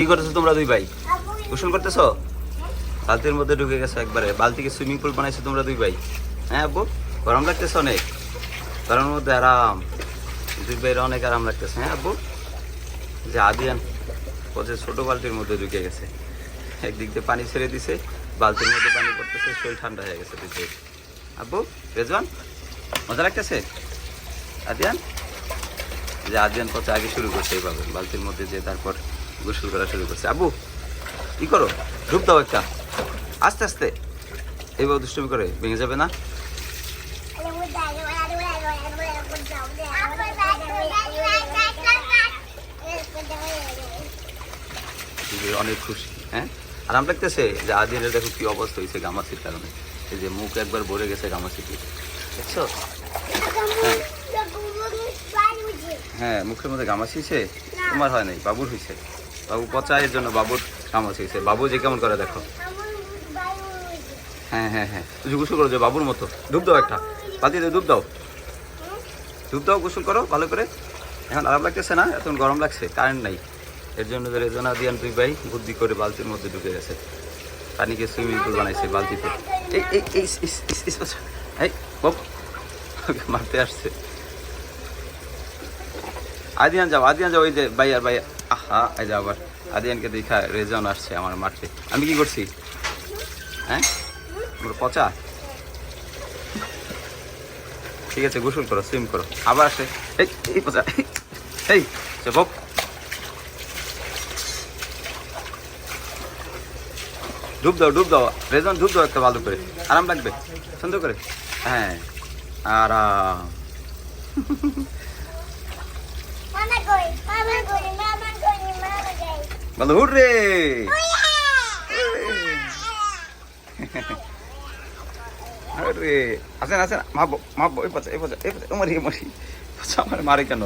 কি করতেছো তোমরা দুই ভাই? গোসল করতেছো? বালতির মধ্যে ঢুকে গেছো একবারে। বালতিকে সুইমিং পুল বানাইছো তোমরা দুই ভাই। হ্যাঁ আব্বু? গরম লাগতেছে অনেক। গরমের মধ্যে আরাম। দুই ভাইয়ের অনেক আরাম লাগতেছে। হ্যাঁ আব্বু? যে আদিয়ান ওদের ছোটো বালতির মধ্যে ঢুকে গেছে। একদিক দিয়ে পানি ছেড়ে দিছে। বালতির মধ্যে পানি পড়তেছে, শরীর ঠান্ডা হয়ে গেছে দুই। আব্বু, রেজওয়ান, মজা লাগতেছে? আদিয়ান? যে আদিয়ান পথে আগে শুরু করছে এইভাবে। বালতির মধ্যে যে তারপর গোসল করা শুরু করছে। আব্বু, কি করো? ডুব দাও একটা। আস্তে আস্তে। এইভাবে দুষ্টুমি করে ভেঙে যাবে না? অনেক খুশি হ্যাঁ? আরাম লাগতেছে যে আদিয়ানের দেখো কি অবস্থা হয়েছে গামাছির কারণে। এই যে মুখ একবার ভরে গেছে গামাছিতে। দেখছ? হ্যাঁ। মুখের মধ্যে গামাছিছে তোমার হয় নাই, বাবুর হয়েছে? বাবু পচা এর জন্য বাবুর গামাছি হয়েছে বাবু যে কেমন করে দেখো হ্যাঁ হ্যাঁ হ্যাঁ গোসল করো যে বাবুর মতো ডুব দাও একটা বাতিতে ডুব দাও ডুব দাও গোসল করো ভালো করে এখন আরাম লাগতেছে না এখন গরম লাগছে কারেন্ট নাই এর জন্য রেজনা দিয়ান দুই ভাই বুদ্ধি করে বালতির মধ্যে ঢুকে গেছে পানিকে সুইমিং পুল বানাইছে বালতিতে এই এই এই। এই ওকে মারতে আসছে আদিয়ান যাও আদিয়ান যাও ওই যে আর ভাই এই যাও আবার আদিয়ানকে দেখা রেজন আসছে আমার মাঠে। আমি কি করছি? হ্যাঁ? আমার পচা? ঠিক আছে, গোসল করো সুইম করো। আবার আসে। এই এই পচা, এই সে ডুব দাও ডুব দাও। রেজন, ডুব দাও একটা ভালো করে। আরাম লাগবে। সুন্দর করে। হ্যাঁ আরাম। ভালো হুট রে আরে আসেন আসেন মাপবো মাপবো এই পচা এই পচা এই পচা মারি মারি পচা আমার মারে কেন